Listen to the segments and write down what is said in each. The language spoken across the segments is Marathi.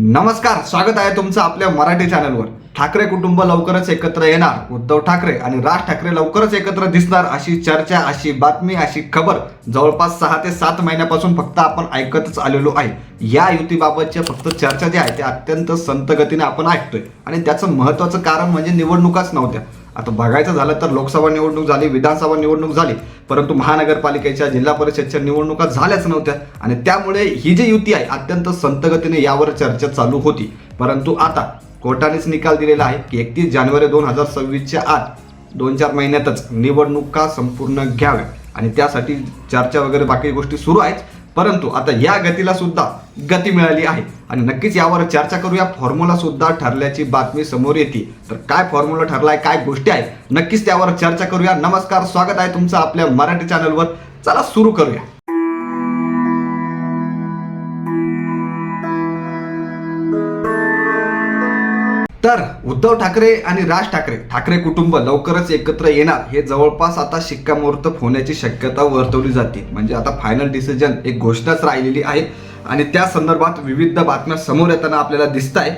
नमस्कार स्वागत आहे तुमचं आपल्या मराठी चॅनलवर. ठाकरे कुटुंब लवकरच एकत्र येणार. उद्धव ठाकरे आणि राज ठाकरे लवकरच एकत्र दिसणार अशी चर्चा अशी बातमी अशी खबर जवळपास सहा ते सात महिन्यापासून फक्त आपण ऐकतच आलेलो आहे. या युतीबाबतच्या फक्त चर्चा ज्या आहे त्या अत्यंत संतगतीने आपण ऐकतोय. आणि त्याचं महत्वाचं कारण म्हणजे निवडणुकाच नव्हत्या. आता बघायचं झालं तर लोकसभा निवडणूक झाली विधानसभा निवडणूक झाली परंतु महानगरपालिकेच्या जिल्हा परिषदच्या निवडणुका झाल्याच नव्हत्या. आणि त्यामुळे ही जी युती आहे अत्यंत संतगतीने यावर चर्चा चालू होती. परंतु आता कोर्टानेच निकाल दिलेला आहे की एकतीस जानेवारी दोन हजार सव्वीसच्या आत दोन चार महिन्यातच निवडणुका संपूर्ण घ्याव्या. आणि त्यासाठी चर्चा वगैरे बाकी गोष्टी सुरू आहेत. परंतु आता या गतीला सुद्धा गती मिळाली आहे. आणि नक्कीच यावर चर्चा करूया. फॉर्म्युला सुद्धा ठरल्याची बातमी समोर येते. तर काय फॉर्म्युला ठरलाय काय गोष्टी आहेत नक्कीच त्यावर चर्चा करूया. नमस्कार स्वागत आहे तुमचं आपल्या मराठी चॅनलवर चला सुरू करूया. तर उद्धव ठाकरे आणि राज ठाकरे ठाकरे कुटुंब लवकरच एकत्र येणार. हे जवळपास आता शिक्कामोर्तब होण्याची शक्यता वर्तवली जाते. म्हणजे आता फायनल डिसिजन एक घोषणाच राहिलेली आहे. आणि त्या संदर्भात विविध बातम्या समोर येताना आपल्याला दिसत आहे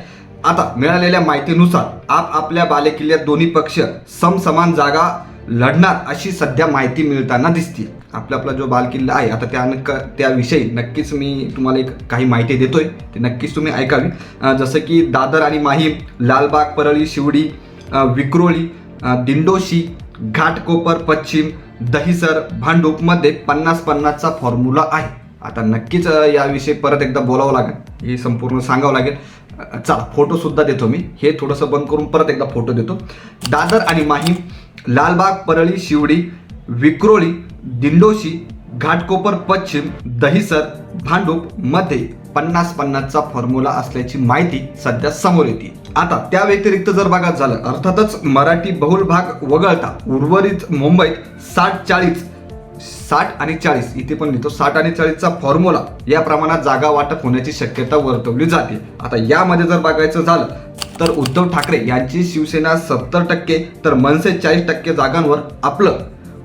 आता मिळालेल्या माहितीनुसार आप आपल्या बालेकिल्ल्यात दोन्ही पक्ष समसमान जागा लढणार अशी सध्या माहिती मिळताना दिसते आपला आपला जो बालकिल्ला आहे आता त्या नक- त्याविषयी नक्कीच मी तुम्हाला एक काही माहिती देतोय. ते नक्कीच तुम्ही ऐकावी. जसं की दादर आणि माहीम लालबाग परळी शिवडी विक्रोळी दिंडोशी घाटकोपर पश्चिम दहिसर भांडूपमध्ये पन्नास पन्नासचा फॉर्म्युला आहे. आता नक्कीच याविषयी परत एकदा बोलावं लागेल. हे संपूर्ण सांगावं लागेल. चला फोटो सुद्धा देतो मी. हे थोडंसं बंद करून परत एकदा फोटो देतो. दादर आणि माहीम लालबाग परळी शिवडी विक्रोळी दिंडोशी घाटकोपर पश्चिम दहिसर भांडूपमध्ये पन्नास पन्नासचा फॉर्म्युला असल्याची माहिती सध्या समोर येते. आता त्या व्यतिरिक्त जर बघायचं झालं अर्थातच मराठी बहुल भाग वगळता उर्वरित मुंबईत साठ चाळीस साठ आणि चाळीस. इथे पण लिहितो साठ आणि चाळीसचा फॉर्म्युला या प्रमाणात जागा वाटप होण्याची शक्यता वर्तवली जाते. आता यामध्ये जर बघायचं झालं तर उद्धव ठाकरे यांची शिवसेना सत्तर टक्के तर मनसे चाळीस टक्के जागांवर आपलं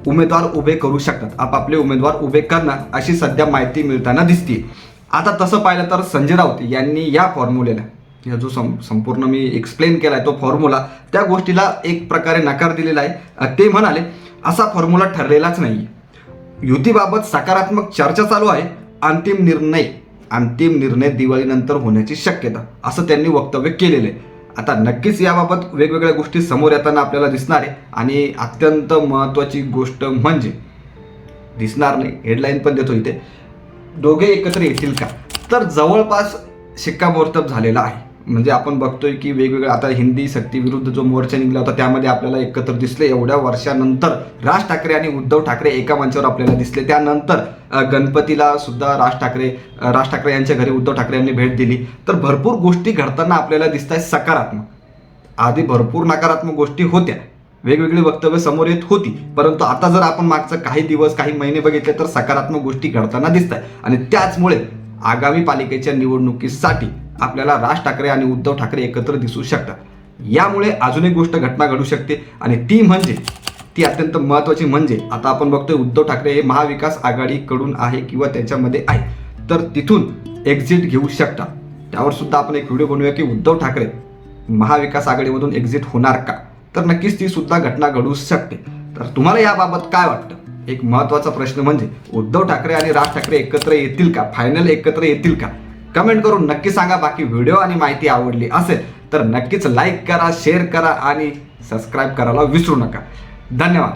उमेदवार उभे करू शकतात. आपापले उमेदवार उभे करणार अशी सध्या माहिती मिळताना दिसते आता तसं पाहिलं तर संजय राऊत यांनी या फॉर्म्युलेला या जो सं संपूर्ण मी एक्सप्लेन केला आहे तो फॉर्म्युला त्या गोष्टीला एक प्रकारे नकार दिलेला आहे. ते म्हणाले असा फॉर्म्युला ठरलेलाच नाही युतीबाबत सकारात्मक चर्चा चालू आहे. अंतिम निर्णय अंतिम निर्णय दिवाळीनंतर होण्याची शक्यता असं त्यांनी वक्तव्य केलेलं आहे. आता नक्कीच याबाबत वेगवेगळ्या गोष्टी समोर येताना आपल्याला दिसणार आहे. आणि अत्यंत महत्त्वाची गोष्ट म्हणजे दिसणार नाही हेडलाईन पण देतो इथे. दोघे एकत्र येतील का? तर जवळपास शिक्कामोर्तब झालेला आहे. म्हणजे आपण बघतोय की वेगवेगळ्या आता हिंदी सक्ती विरुद्ध जो मोर्चा निघला होता त्यामध्ये आपल्याला एकत्र दिसले. एवढ्या वर्षानंतर राज ठाकरे आणि उद्धव ठाकरे एका मंचावर आपल्याला दिसले. त्यानंतर गणपतीला सुद्धा राज ठाकरे राज ठाकरे यांच्या घरी उद्धव ठाकरे यांनी भेट दिली. तर भरपूर गोष्टी घडताना आपल्याला दिसत आहेत सकारात्मक. आधी भरपूर नकारात्मक गोष्टी होत्या. वेगवेगळी वक्तव्य समोर येत होती. परंतु आता जर आपण मागचं काही दिवस काही महिने बघितले तर सकारात्मक गोष्टी घडताना दिसत आहेत आणि त्याचमुळे आगामी पालिकेच्या निवडणुकीसाठी आपल्याला राज ठाकरे आणि उद्धव ठाकरे एकत्र दिसू शकतात. यामुळे अजून एक गोष्ट घटना घडू शकते आणि ती म्हणजे ती अत्यंत महत्त्वाची म्हणजे आता आपण बघतोय उद्धव ठाकरे हे महाविकास आघाडीकडून आहे किंवा त्याच्यामध्ये आहे. तर तिथून एक्झिट घेऊ शकता. त्यावर सुद्धा आपण एक व्हिडिओ बनवूया की उद्धव ठाकरे महाविकास आघाडीमधून एक्झिट होणार का? तर नक्कीच ती सुद्धा घटना घडू शकते. तर तुम्हाला याबाबत काय वाटतं? एक महत्त्वाचा प्रश्न म्हणजे उद्धव ठाकरे आणि राज ठाकरे एकत्र येतील का? फायनल एकत्र येतील का? कमेंट करून नक्की सांगा बाकी व्हिडिओ आणि माहिती आवडली असेल तर नक्कीच लाईक करा शेअर करा आणि सबस्क्राईब करायला विसरू नका. धन्यवाद.